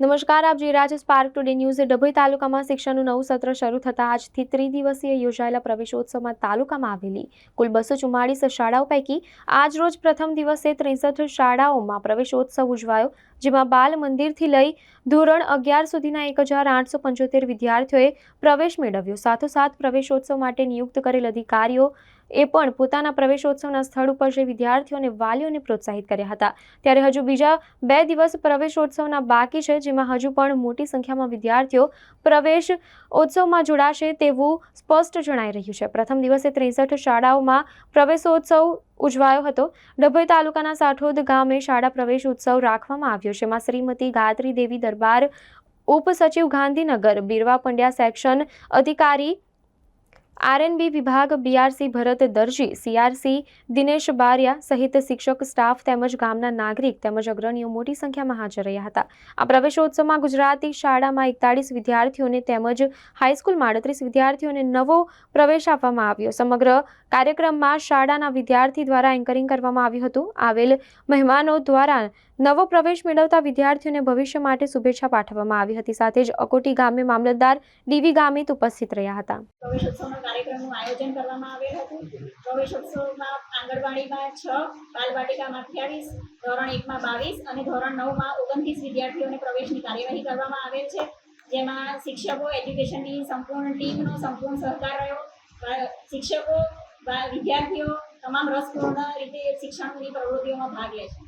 નમસ્કાર, આપ જોઈ રહ્યા છો સ્પાર્ક ટુડે ન્યૂઝ ડભોઈ તાલુકામાં શિક્ષણનું નવું સત્ર શરૂ થતાં આજથી ત્રિદિવસીય યોજાયેલા પ્રવેશોત્સવમાં તાલુકામાં આવેલી કુલ બસો ચુમ્માળીસ શાળાઓ પૈકી આજ રોજ પ્રથમ દિવસે ત્રેસઠ શાળાઓમાં પ્રવેશોત્સવ ઉજવાયો જેમાં બાલ મંદિરથી લઈ ધોરણ અગિયાર સુધીના એક હજાર આઠસો પંચોતેર વિદ્યાર્થીઓએ પ્રવેશ મેળવ્યો. સાથોસાથ પ્રવેશોત્સવ માટે નિયુક્ત કરેલ અધિકારીઓ એ પણ પોતાના પ્રવેશોત્સવના સ્થળ ઉપર જે વિદ્યાર્થીઓ અને વાલીઓને પ્રોત્સાહિત કર્યા હતા. ત્યારે હજુ બીજા બે દિવસ પ્રવેશોત્સવના બાકી છે, જેમાં હજુ પણ મોટી સંખ્યામાં વિદ્યાર્થીઓ પ્રવેશ ઉત્સવમાં જોડાશે તેવું સ્પષ્ટ જણાઈ રહ્યું છે. પ્રથમ દિવસે ત્રેસઠ શાળાઓમાં પ્રવેશોત્સવ ઉજવાયો હતો. ડભોઈ તાલુકાના સાઠોદ ગામે શાળા પ્રવેશ ઉત્સવ રાખવામાં આવ્યો છે. એમાં શ્રીમતી ગાયત્રી દેવી દરબાર ઉપસચિવ ગાંધીનગર બિરવા પંડ્યા સેક્શન અધિકારી આરએનબી વિભાગ, બીઆરસી ભરત દરજી, સીઆરસી દિનેશ બારિયા સહિત શિક્ષક, સ્ટાફ તેમજ ગામના નાગરિક તેમજ અગ્રણીઓ મોટી સંખ્યામાં હાજર રહ્યા હતા. આ પ્રવેશોત્સવમાં ગુજરાતી શાળામાં એકતાળીસ વિદ્યાર્થીઓને તેમજ હાઈસ્કૂલમાં અડત્રીસ વિદ્યાર્થીઓને નવો પ્રવેશ આપવામાં આવ્યો. સમગ્ર કાર્યક્રમમાં શાળાના વિદ્યાર્થી દ્વારા એન્કરિંગ કરવામાં આવ્યું હતું. આવેલ મહેમાનો દ્વારા નવો પ્રવેશ મેળવતા વિદ્યાર્થીઓને ભવિષ્ય માટે શુભેચ્છા પાઠવવામાં આવી હતી. સાથે જ અકોટી ગામે મામલતદાર ડીવી ગામિત ઉપસ્થિત રહ્યા હતા. કાર્યક્રમનું આયોજન કરવામાં આવેલ હતું. પ્રવેશોત્સવમાં આંગણવાડીમાં છ, બાલવાટિકામાં અઠ્યાવીસ, ધોરણ એકમાં બાવીસ અને ધોરણ નવમાં ઓગણત્રીસ વિદ્યાર્થીઓને પ્રવેશની કાર્યવાહી કરવામાં આવેલ છે. જેમાં શિક્ષકો, એજ્યુકેશનની સંપૂર્ણ ટીમનો સંપૂર્ણ સહકાર રહ્યો. શિક્ષકો વિદ્યાર્થીઓ તમામ રસપૂર્ણ રીતે શિક્ષણની પ્રવૃત્તિઓમાં ભાગ લે છે.